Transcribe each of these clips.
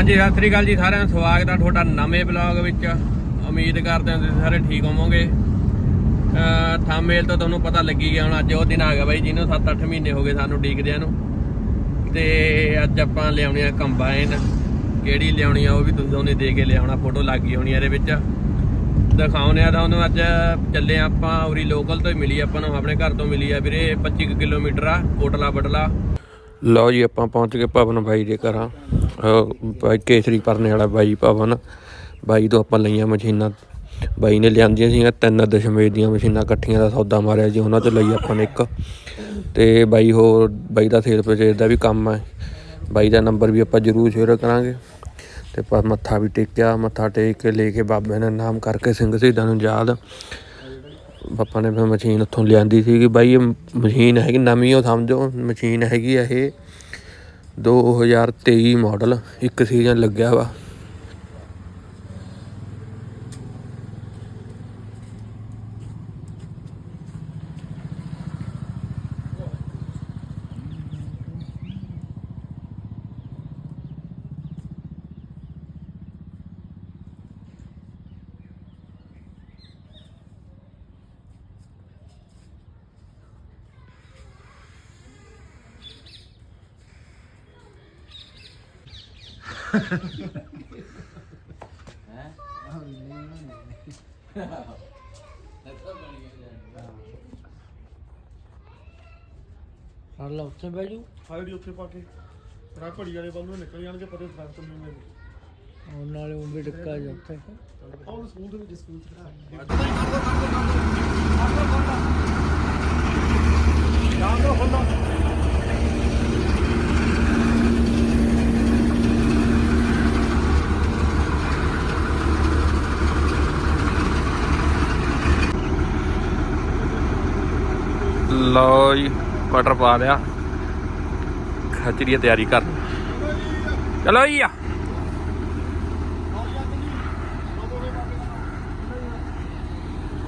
ਹਾਂਜੀ, ਸਤਿ ਸ੍ਰੀ ਅਕਾਲ ਜੀ ਸਾਰਿਆਂ ਨੂੰ ਸਵਾਗਤ ਹੈ ਤੁਹਾਡਾ ਨਵੇਂ ਬਲੌਗ ਵਿੱਚ। ਉਮੀਦ ਕਰਦੇ ਹਾਂ ਤੁਸੀਂ ਸਾਰੇ ਠੀਕ ਹੋਵੋਗੇ। ਥੰਬਨੇਲ ਤੋਂ ਤੁਹਾਨੂੰ ਪਤਾ ਲੱਗੀ ਗਿਆ ਹੁਣ, ਅੱਜ ਉਹ ਦਿਨ ਆ ਗਿਆ ਬਾਈ, ਜਿਹਨੂੰ 7-8 ਮਹੀਨੇ ਹੋ ਗਏ ਸਾਨੂੰ ਡੀਕਦਿਆਂ ਨੂੰ। ਤੇ ਅੱਜ ਆਪਾਂ ਲਿਆਉਣੀ ਆ ਕੰਬਾਈਨ। ਕਿਹੜੀ ਲਿਆਉਣੀ ਆ, ਉਹ ਵੀ ਤੁਸੀਂ ਉਹਨੇ ਦੇ ਕੇ ਲਿਆਉਣਾ, ਫੋਟੋ ਲੱਗ ਗਈ ਹੋਣੀ ਆ ਇਹਦੇ ਵਿੱਚ। ਦਿਖਾਉਣੇ ਆ ਤੁਹਾਨੂੰ ਅੱਜ, ਚੱਲੇ ਆ ਆਪਾਂ, ਉਰੀ ਲੋਕਲ ਤੋਂ ਹੀ ਮਿਲੀ ਆਪਾਂ ਨੂੰ, ਆਪਣੇ ਘਰ ਤੋਂ ਮਿਲੀ ਆ ਵੀਰੇ 25 ਕੁ ਕਿਲੋਮੀਟਰ ਆ ਕੋਟਲਾ ਬਟਲਾ ਲਓ ਜੀ, ਆਪਾਂ ਪਹੁੰਚ ਗਏ ਭਵਨ ਬਾਈ ਦੇ ਘਰਾਂ। ਬਾਈ ਕੇਸਰੀ ਪਰਨੇ ਵਾਲਾ ਬਾਈ ਭਵਨ ਬਾਈ ਤੋਂ ਆਪਾਂ ਲਈਆਂ ਮਸ਼ੀਨਾਂ। ਬਾਈ ਨੇ ਲਿਆਂਦੀਆਂ ਸੀਗੀਆਂ, ਤਿੰਨ ਦਸ਼ਮੇਸ਼ ਦੀਆਂ ਮਸ਼ੀਨਾਂ ਇਕੱਠੀਆਂ ਦਾ ਸੌਦਾ ਮਾਰਿਆ ਜੀ, ਉਹਨਾਂ ਤੋਂ ਲਈ ਆਪਾਂ ਨੇ ਇੱਕ। ਤੇ ਬਾਈ ਹੋਰ, ਬਾਈ ਦਾ ਸੇਲ ਪਰਚੇਜ ਦਾ ਵੀ ਕੰਮ ਹੈ। ਬਾਈ ਦਾ ਨੰਬਰ ਵੀ ਆਪਾਂ ਜ਼ਰੂਰ ਸ਼ੇਅਰ ਕਰਾਂਗੇ। ਤੇ ਪਰ ਮੱਥਾ ਵੀ ਟੇਕਿਆ, ਮੱਥਾ ਟੇਕ ਕੇ ਲੈ ਕੇ ਬਾਬੇ ਨੇ ਨਾਮ ਕਰਕੇ ਸਿੰਘ ਸ਼ਹੀਦਾਂ ਨੂੰ ਯਾਦ। ਪਾਪਾ ਨੇ ਫਿਰ ਮਸ਼ੀਨ ਉੱਥੋਂ ਲਿਆਂਦੀ ਸੀਗੀ। ਬਾਈ, ਇਹ ਮਸ਼ੀਨ ਹੈਗੀ ਨਵੀਂ, ਉਹ ਸਮਝੋ, ਮਸ਼ੀਨ ਹੈਗੀ ਆ ਇਹ। 2023 ਮਾਡਲ ਇੱਕ ਸੀਜ਼ਨ ਲੱਗਿਆ ਵਾ। ਹਰ ਲਾ ਉੱਥੇ ਬਹਿ ਜੂ ਹਾਈਡੀ ਉੱਥੇ ਪਾ ਕੇ। ਰਾ ਘੜੀ ਵਾਲੇ ਬੰਦ ਨੂੰ ਨਿਕਲ ਜਾਣਗੇ ਪਰੇ ਦਰਖਤ ਨਹੀਂ ਮਿਲਣਗੇ ਉਹ ਨਾਲੇ ਉਹ ਵੀ ਡਿੱਕਾ ਜਾ ਉੱਥੇ। ਆਹ ਸਕੂਲ ਦੇ ਵਿੱਚ ਸਕੂਲ ਚ ਲਓ ਜੀ ਮਟਰ ਪਾ ਲਿਆ। ਖਚਰੀ ਤਿਆਰੀ ਕਰ। ਚਲੋ ਜੀ ਆ।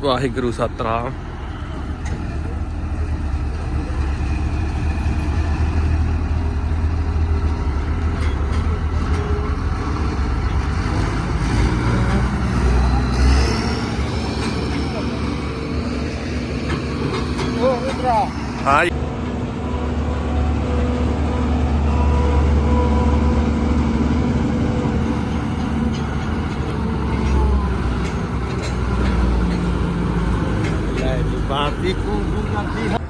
Waheguru Satnam. lá. Ai. É, bate com o aqui,